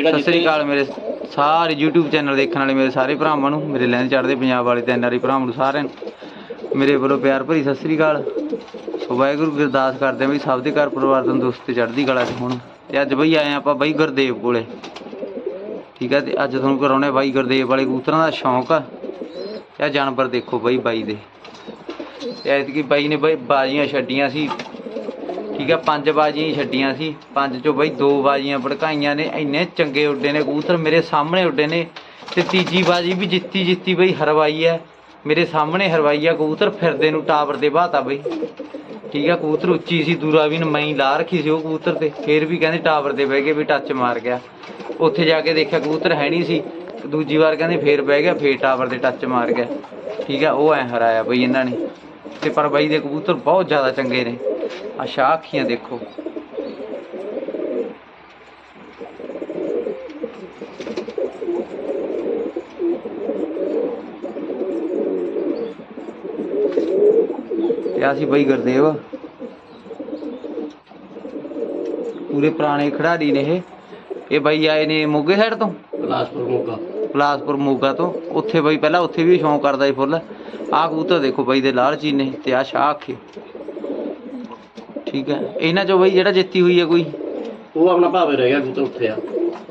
ਜਿਹੜਾ ਸਤਿ ਸ੍ਰੀ ਅਕਾਲ ਮੇਰੇ ਸਾਰੇ YouTube ਚੈਨਲ ਦੇਖਣ ਵਾਲੇ ਮੇਰੇ ਸਾਰੇ ਭਰਾਵਾਂ ਨੂੰ ਮੇਰੇ ਲੈਂਦ ਚੜ੍ਹਦੇ ਪੰਜਾਬ ਵਾਲੇ ਤੇ ਐਨਆਰਈ ਭਰਾਵਾਂ ਨੂੰ ਸਾਰਿਆਂ ਨੂੰ। ਮੇਰੇ ਵੱਲੋਂ ਪਿਆਰ ਭਰੀ ਸਤਿ ਸ੍ਰੀ ਅਕਾਲ। ਵਾਹਿਗੁਰੂ ਅਰਦਾਸ ਕਰਦੇ ਹਾਂ ਵੀ ਸਭ ਦੇ ਘਰ ਪਰਿਵਾਰ ਤੰਦਰੁਸਤ ਤੇ ਚੜ੍ਹਦੀ ਕਲਾ 'ਚ ਹੋਣ। ਤੇ ਅੱਜ ਬਈ ਆਏ ਆਪਾਂ ਬਾਈ ਗੁਰਦੇਵ ਕੋਲੇ। ਠੀਕ ਹੈ ਤੇ ਅੱਜ ਤੁਹਾਨੂੰ ਕਰਾਉਣੇ ਬਾਈ ਗੁਰਦੇਵ ਵਾਲੇ ਕਬੂਤਰਾਂ ਦਾ ਸ਼ੌਂਕ ਆ। ਆਹ ਜਾਨਵਰ ਦੇਖੋ ਬਾਈ ਬਾਈ ਦੇ। ਤੇ ਐਤਕੀ ਬਾਈ ਨੇ ਬਾਈ ਬਾਜ਼ੀਆਂ ਛੱਡੀਆਂ ਸੀ। ਠੀਕ ਆ, ਪੰਜ ਬਾਜ਼ੀਆਂ ਹੀ ਛੱਡੀਆਂ ਸੀ। ਪੰਜ ਚੋਂ ਬਈ ਦੋ ਬਾਜ਼ੀਆਂ ਭੜਕਾਈਆਂ ਨੇ, ਇੰਨੇ ਚੰਗੇ ਉੱਡੇ ਨੇ, ਕਬੂਤਰ ਮੇਰੇ ਸਾਹਮਣੇ ਉੱਡੇ ਨੇ ਤੇ ਤੀਜੀ ਬਾਜ਼ੀ ਵੀ ਜਿੱਤੀ ਜਿੱਤੀ ਬਈ ਹਰਵਾਈ ਹੈ ਮੇਰੇ ਸਾਹਮਣੇ ਹਰਵਾਈ ਆ, ਕਬੂਤਰ ਫਿਰਦੇ ਨੂੰ ਟਾਵਰ ਦੇ ਬਾਤਾ ਬਈ। ਠੀਕ ਆ, ਕਬੂਤਰ ਉੱਚੀ ਸੀ, ਦੂਰਾ ਵੀ ਮੈਂ ਲਾ ਰੱਖੀ ਸੀ ਉਹ ਕਬੂਤਰ ਤੇ। ਫੇਰ ਵੀ ਕਹਿੰਦੇ ਟਾਵਰ ਤੇ ਬਹਿ ਕੇ ਵੀ ਟੱਚ ਮਾਰ ਗਿਆ। ਉੱਥੇ ਜਾ ਕੇ ਦੇਖਿਆ ਕਬੂਤਰ ਹੈ ਨਹੀਂ ਸੀ। ਦੂਜੀ ਵਾਰ ਕਹਿੰਦੇ ਫੇਰ ਬਹਿ ਗਿਆ, ਫੇਰ ਟਾਵਰ ਤੇ ਟੱਚ ਮਾਰ ਗਿਆ। ਠੀਕ ਆ, ਉਹ ਐ ਹਰਾਇਆ ਬਈ ਇਹਨਾਂ ਨੇ। ਤੇ ਪਰ ਬਾਈ ਦੇ ਕਬੂਤਰ ਬਹੁਤ ਜ਼ਿਆਦਾ ਚੰਗੇ ਨੇ। ਆ ਅੱਖੀਆਂ ਦੇਖੋ ਤੇ ਆ ਸੀ ਬਾਈ ਗੁਰਦੇਵ। ਪੂਰੇ ਪੁਰਾਣੇ ਖਿਡਾਰੀ ਨੇ ਇਹ। ਇਹ ਬਾਈ ਆਏ ਨੇ ਮੋਗੇ ਸਾਈਡ ਤੋਂ? ਬਿਲਾਸਪੁਰ ਮੋਗਾ। ਬਿਲਾਸਪੁਰ ਮੋਗਾ ਤੋਂ। ਉੱਥੇ ਬਾਈ ਪਹਿਲਾਂ ਉੱਥੇ ਵੀ ਸ਼ੌਂਕ ਕਰਦਾ ਸੀ ਫੁੱਲ। ਆਹ ਕਬੂਤਰ ਦੇਖੋ ਬਾਈ ਦੇ ਲਾਲ ਚੀਨੇ ਤੇ ਆ ਸ਼ਾਹ ਅੱਖੇ ਠੀਕ ਹੈ। ਇਹਨਾਂ ਚੋਂ ਬਾਈ ਜਿਹੜਾ ਜਿੱਤੀ ਹੋਈ ਹੈ ਕੋਈ? ਉਹ ਆਪਣਾ ਭਾਵੇਂ ਰਹਿ ਗਿਆ ਕਬੂਤਰ ਉੱਥੇ ਆ।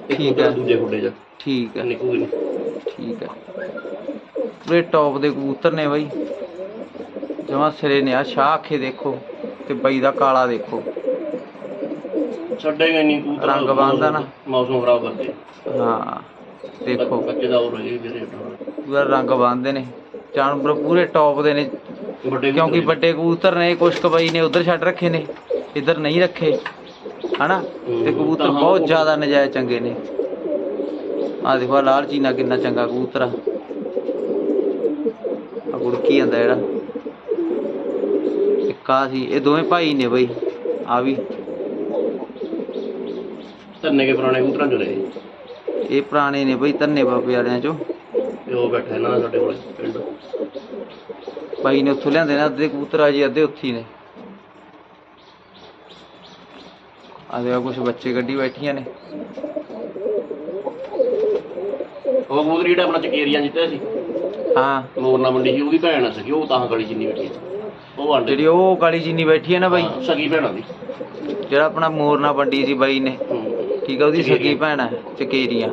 ਇੱਕ ਠੀਕ ਕਬੂਤਰ ਹੈ। ਦੂਜੇ ਖੁੱਡੇ 'ਚ। ਠੀਕ ਹੈ। ਨਿਕੂ ਨਹੀਂ। ਠੀਕ ਹੈ। ਪੂਰੇ ਟੌਪ ਦੇ ਕਬੂਤਰ ਨੇ ਬਾਈ। ਜਮਾ ਸਿਰੇ ਨੇ ਆ। ਸ਼ਾਹ ਅੱਖੇ ਦੇਖੋ ਤੇ ਬਾਈ ਦਾ ਕਾਲਾ ਦੇਖੋ। ਛੱਡੇਗਾ ਨਹੀਂ ਕਬੂਤਰ। ਰੰਗ ਬੰਨ੍ਹਦਾ ਨਾ। ਮੌਸਮ ਖਰਾਬ ਕਰਕੇ। ਹਾਂ ਦੇਖੋ। ਬੱਚੇ ਦਾ ਹੋ ਰਹੇ ਜਿਹੜੇ ਪੂਰਾ ਰੰਗ ਬੰਨਦੇ ਨੇ। ਜਾਨਵਰ ਪੂਰੇ ਟੌਪ ਦੇ ਨੇ। ਵੱਡੇ ਕਿਉਂਕਿ ਵੱਡੇ ਕਬੂਤਰ ਨੇ ਕੁਛ ਕੁ ਬਾਈ ਨੇ ਉਧਰ ਛੱਡ ਰੱਖੇ ਨੇ ਇੱਧਰ ਨਹੀਂ ਰੱਖੇ ਹਨਾ? ਤੇ ਕਬੂਤਰ ਬਹੁਤ ਜ਼ਿਆਦਾ ਨਜਾਇਜ਼ ਚੰਗੇ ਨੇ। ਆ ਦੇਖੋ ਲਾਲ ਚੀਨਾ ਕਿੰਨਾ ਚੰਗਾ ਕਬੂਤਰ ਆ। ਆ ਗੁੜਕੀ ਜਾਂਦਾ ਜਿਹੜਾ। ਇੱਕ ਸੀ ਇਹ ਦੋਵੇਂ ਭਾਈ ਨੇ ਬਈ ਆ ਵੀ। ਧੰਨੇ ਕੇ ਪੁਰਾਣੇ ਕਬੂਤਰਾਂ ਚੋਂ ਲਏ ਇਹ ਪੁਰਾਣੇ ਨੇ ਬਈ ਧੰਨੇ ਬਾਬੇ ਵਾਲਿਆਂ ਚੋਂ। ਤੇ ਉਹ ਬੈਠਾ ਇਹਨਾਂ ਦਾ ਸਾਡੇ ਕੋਲ ਪਿੰਡ। ਬਾਈ ਨੇ ਉੱਥੋਂ ਲਿਆਂਦੇ ਨੇ ਅੱਧੇ ਕਬੂਤਰ ਆ ਜੀ ਅੱਧੇ ਉੱਥੇ ਨੇ। ਆ ਦੇਖੋ ਕੁਝ ਬੱਚੇ ਗੱਡੀ ਬੈਠੀਆਂ ਨੇ। ਉਹ ਕਬੂਤਰ ਜਿਹੜਾ ਆਪਣਾ ਚਕੇਰੀਆਂ ਜਿੱਤਿਆ ਸੀ। ਹਾਂ। ਮੋਰਨਾ ਮੰਡੀ ਸੀ ਉਹ ਵੀ ਭੈਣ ਸੀ ਉਹ ਤਾਂ ਗਲੀ ਜਿੰਨੀ ਬੈਠੀ ਸੀ ਉਹ ਆਂਡੇ ਜਿਹੜੀ ਉਹ ਕਾਲੀ ਚੀਨੀ ਬੈਠੀ ਹੈ ਨਾ ਬਾਈ। ਸਗੀ ਭੈਣਾਂ ਦੀ। ਜਿਹੜਾ ਆਪਣਾ ਮੋਰਨਾ ਵੱਡੀ ਸੀ ਬਾਈ ਨੇ। ਹੂੰ। ਠੀਕ ਆ ਉਹਦੀ ਸਗੀ ਚਕੇਰੀਆਂ। ਭੈਣ ਹੈ ਚਕੇਰੀਆਂ।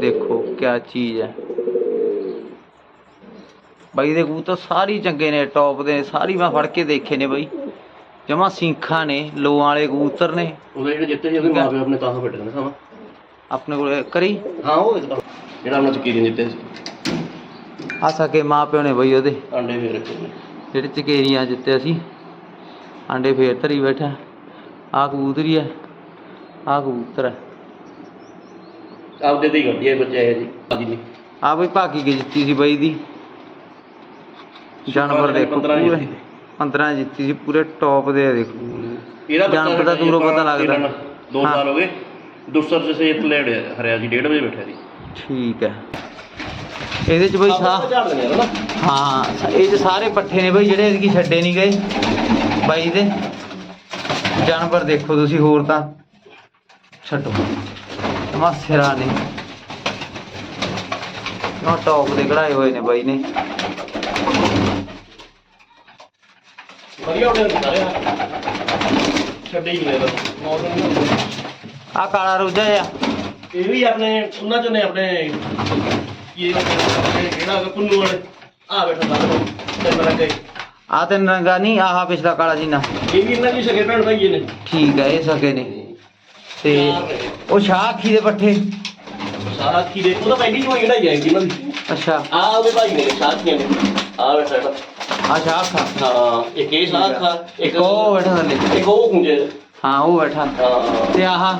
ਦੇਖੋ ਕਿਆ ਚੀਜ਼ ਹੈ ਬਾਈ ਦੇ ਕਬੂਤਰ ਸਾਰੀ ਚੰਗੇ ਨੇ ਟੌਪ ਦੇ ਸਾਰੀ ਮੈਂ ਫੜ ਕੇ ਦੇਖੇ ਨੇ ਬਾਈ। ਜਮਾ ਸਿੰਖਾਂ ਨੇ ਲੋਆਂ ਵਾਲੇ ਕਬੂਤਰ ਨੇ। ਉਹਦੇ ਜਿਹੜੇ ਜਿੱਤੇ ਸੀ ਉਹਦੇ ਮਾਪੇ ਆਪਣੇ ਤਾਂ ਬੈਠੇ ਨੇ ਸਮਾਂ। ਆਪਣੇ ਕੋਲ ਕਰੀ? ਹਾਂ ਉਹ ਜਿਹੜਾ ਆਪਣਾ ਚਕੇਰੀਆਂ ਜਿੱਤੇ ਸੀ। ਆ ਸਕੇ ਮਾਂ ਪਿਓ ਨੇ ਬਾਈ ਉਹਦੇ। ਆਂਡੇ ਫੇਰ ਰੱਖੇ ਨੇ। ਜਿਹੜੇ ਚਕੇਰੀਆਂ ਜਿੱਤੇ ਅਸੀਂ ਆਂਡੇ ਫੇਰ ਧਰੀ ਬੈਠਾ। ਆ ਕਬੂਤਰੀ ਹੈ ਆ ਕਬੂਤਰ ਹੈ ਆਪਦੇ ਤੇ ਹੀ ਗੱਡੀ ਹੈ ਬੱਚੇ ਇਹ ਜੀ ਆ ਬਈ ਭਾਗੀ ਕੇ ਜਿੱਤੀ ਸੀ ਬਾਈ ਦੀ। ਜਾਨਵਰ ਦੇਖੋ 15 ਪੂਰੇ। ਜਿੱਤੀ 15 ਜਿੱਤੀ ਸੀ ਪੂਰੇ ਟੌਪ ਦੇ ਆ ਦੇਖੋ। ਇਹਦਾ ਜਾਨਵਰ ਦਾ ਦੂਰੋਂ ਪਤਾ ਲੱਗਦਾ। ਦੋ ਹਾਂ। ਸਾਲ ਹੋ ਗਏ। ਦੁਸਰ ਸੇ ਸੇਤ ਲੈ ਹਰਿਆ ਸੀ 1:30 ਵਜੇ ਬੈਠਿਆ ਸੀ ਠੀਕ ਹੈ। ਇਹਦੇ ਚ ਬਈ ਸਾ ਹਾਂ ਇਹ ਚ ਸਾਰੇ ਪੱਠੇ ਨੇ ਬਈ ਜਿਹੜੇ ਇਹਦੀ ਛੱਡੇ ਨਹੀਂ ਗਏ। ਬਾਈ ਦੇ। ਜਾਨਵਰ ਦੇਖੋ ਤੁਸੀਂ ਹੋਰ ਤਾਂ। ਛੱਡੋ। ਤਮਾ ਸਿਰਾ ਨੇ ਨਾ ਟੌਪ ਦੇ ਕਢਾਏ ਹੋਏ ਨੇ ਬਾਈ ਨੇ? ਵਧੀਆ ਉੱਡੇ ਨੇ ਸਾਰੇ ਛੱਡੇ ਹੀ ਨਹੀਂ ਇਹਦਾ। ਮੌਸਮ ਨਹੀਂ ਹੁੰਦਾ। ਆ ਕਾਲਾ ਰੋਜਾ ਆ ਇਹ ਵੀ ਆਪਣੇ ਉਹਨਾਂ ਚੋਂ ਨੇ ਆਪਣੇ ਜਿਹੜਾ ਵਾਲੇ। ਆ ਬੈਠਾ ਬਾਹਰ ਤੇ ਮਰ ਗਏ ਆ ਤੇ ਰੰਗਾ ਨਹੀਂ ਆਹ ਪਿਛਲਾ ਕਾਲਾ ਜੀਨਾ। ਇਹ ਵੀ ਇਹਨਾਂ ਦੀ ਸਕੇ ਭੈਣ ਭਾਈ ਨੇ ਠੀਕ ਹੈ ਇਹ ਸਕੇ ਨੇ। ਤੇ ਉਹ ਸ਼ਾਹ ਅੱਖੀ ਦੇ ਪੱਠੇ। ਸਾਰਾ ਕੀ ਦੇ ਉਹਦਾ ਪਹਿਲੀ ਜਵਾਈ ਜਿਹੜਾ ਜਾਏਗੀ ਇਹਨਾਂ ਦੀ। ਅੱਛਾ। ਆ ਉਹਦੇ ਭਾਈ ਨੇ ਸਾਥੀਆਂ ਨੇ। ਆ ਬੈਠਾ। ਆ ਸ਼ਾਹ ਅੱਖਾ ਹਾਂ ਇੱਕ ਇਹ ਸਾਥ ਥਾ ਇੱਕ ਉਹ ਬੈਠਾ ਥੱਲੇ। ਇੱਕ ਉਹ ਖੁੰਝੇ ਹਾਂ ਉਹ ਬੈਠਾ। ਤੇ ਆਹ।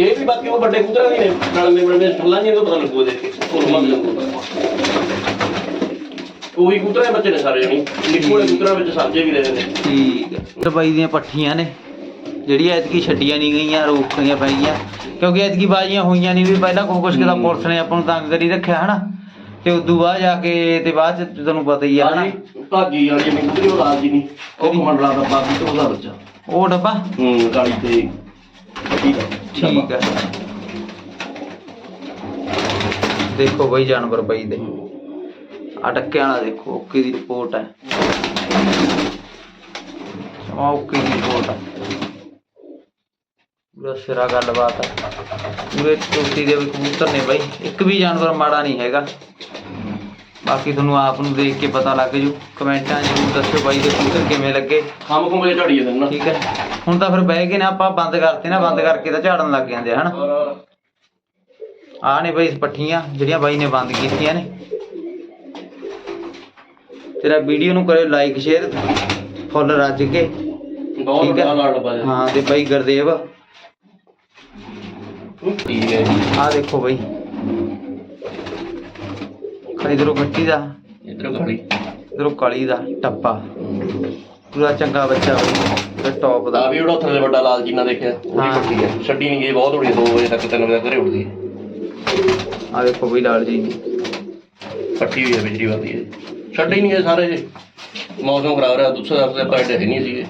ਇਹ ਵੀ ਬਾਕੀ ਉਹ ਵੱਡੇ ਕੁਤਰਾ ਵੀ ਨੇ। ਨਾਲ ਬੜੇ ਫੁੱਲਾਂ ਨਹੀਂ ਤੋਂ ਪਤਾ ਲੱਗੂ ਦੇਖ ਕੇ ਉਹ ਉਹੀ ਕੁਤਰਾ ਬੱਚੇ ਨੇ ਸਾਰੇ ਜਣੀ। ਨਿੱਕੂ ਵਾਲੇ ਕੁਤਰਾ ਵਿੱਚ ਸਾਂਝੇ ਵੀ ਰਹੇ ਨੇ। ਠੀਕ ਹੈ ਬਾਈ ਦੀਆਂ ਪੱਠੀਆਂ ਨੇ। ਜਿਹੜੀ ਐਤਕੀ ਛੱਡੀਆਂ ਨਹੀਂ ਗਈਆਂ ਰੋਕੀਆਂ ਪੈ ਗਈਆਂ ਕਿਉਂਕਿ ਐਤਕੀ ਬਾਜੀਆਂ ਹੋਈਆਂ ਨਹੀਂ ਵੀ ਪਹਿਲਾਂ ਕੋਈ ਕੁਛ ਕਿਦਾ ਪੁਲਿਸ ਨੇ ਆਪਾਂ ਨੂੰ ਤੰਗ ਕਰੀ ਰੱਖਿਆ ਹਨਾ? ਤੇ ਉਦੋਂ ਬਾਅਦ ਜਾ ਕੇ ਤੇ ਬਾਅਦ ਚ ਤੁਹਾਨੂੰ ਪਤਾ ਹੀ ਆ ਹਨਾ। ਭਾਗੀ ਵਾਲੀ ਕੁਤਰੀ ਉਹ ਰਾਜ ਨਹੀਂ। ਉਹ ਕਮੰਡਲਾ ਦਾ ਬਾਗੀ ਤੋਂ ਉਹਦਾ ਬੱਚਾ। ਉਹ ਡੱਬਾ? ਹੂੰ ਗਾੜੀ ਤੇ ਠੀਕ ਹੈ ਦੇਖੋ ਬਈ ਜਾਨਵਰ ਬਈ ਦੇ। ਆ ਟੱਕਿਆਂ ਵਾਲਾ ਦੇਖੋ ਓਕੇ ਦੀ ਰਿਪੋਰਟ ਹੈ। ਆ ਓਕੇ ਦੀ ਰਿਪੋਰਟ ਹੈ ਪੂਰਾ ਸਿਰਾ ਗੱਲਬਾਤ ਹੈ ਪੂਰੇ ਚੋਟੀ ਦੇ ਵੀ ਕਬੂਤਰ ਨੇ ਬਈ। ਇੱਕ ਵੀ ਜਾਨਵਰ ਮਾੜਾ ਨਹੀਂ ਹੈਗਾ। ਬਾਕੀ ਤੁਹਾਨੂੰ ਆਪ ਨੂੰ ਦੇਖ ਕੇ ਪਤਾ ਲੱਗ ਜੂ ਕਮੈਂਟਾਂ ਜ਼ਰੂਰ ਦੱਸਿਓ ਬਾਈ ਦੇ ਕਬੂਤਰ ਕਿਵੇਂ ਲੱਗੇ। ਖੰਮ ਖੁੰਮ ਜੇ ਝਾੜੀ ਜਾਂਦੇ ਨਾ ਠੀਕ ਹੈ। ਹੁਣ ਤਾਂ ਫਿਰ ਬਹਿ ਗਏ ਨੇ ਆਪਾਂ ਬੰਦ ਕਰਤੇ ਨਾ ਬੰਦ ਕਰਕੇ ਤਾਂ ਝਾੜਨ ਲੱਗ ਜਾਂਦੇ ਹਨਾ? ਆ ਨੇ ਬਈ ਪੱਠੀਆਂ ਜਿਹੜੀਆਂ ਬਾਈ ਨੇ ਬੰਦ ਕੀਤੀਆਂ ਨੇ। ਤੇਰਾ ਵੀਡੀਓ ਨੂੰ ਕਰੇ ਲਾਈਕ ਸ਼ੇਅਰ ਫੁੱਲ ਰੱਜ ਕੇ। ਬਹੁਤ ਠੀਕ ਹੈ। ਤੇ ਬਾਈ ਗੁਰਦੇਵ। ਠੀਕ ਹੈ ਆ ਦੇਖੋ ਬਈ। ਇਧਰੋਂ ਕੱਟੀ ਦਾ ਇਧਰ ਘੜੀ ਇਧਰੋਂ ਕਾਲੀ ਦਾ ਟੱਪਾ। ਪੂਰਾ ਚੰਗਾ ਬੱਚਾ ਬਈ ਪੂਰਾ ਟੌਪ ਆ ਦਾ ਵੀ ਜਿਹੜਾ ਥੱਲੇ ਵੱਡਾ ਲਾਲ ਜੀਨਾ ਦੇਖਿਆ ਉਹ ਵੀ ਹਾਂ। ਪੱਟੀ ਹੈ ਛੱਡੀ ਨਹੀਂ ਗਈ ਬਹੁਤ ਉੜੀ 2 ਵਜੇ ਤੱਕ 3 ਵਜੇ ਤੱਕ ਘਰੇ ਉੱਠਦੀ ਹੈ ਆ ਦੇਖੋ ਬਈ ਲਾਲ ਜੀ। ਪੱਟੀ ਹੋਈ ਹੈ ਬਿਜਲੀ ਵਾਲੀ ਹੈ ਛੱਡ ਨਹੀਂ ਗਏ ਸਾਰੇ ਜੀ। ਮੌਸਮ ਖਰਾਬ ਰਿਹਾ ਦੂਸਰੇ ਦਰਸੇ ਪੈਂਦੇ ਹੈ ਨਹੀਂ ਸੀਗੇ।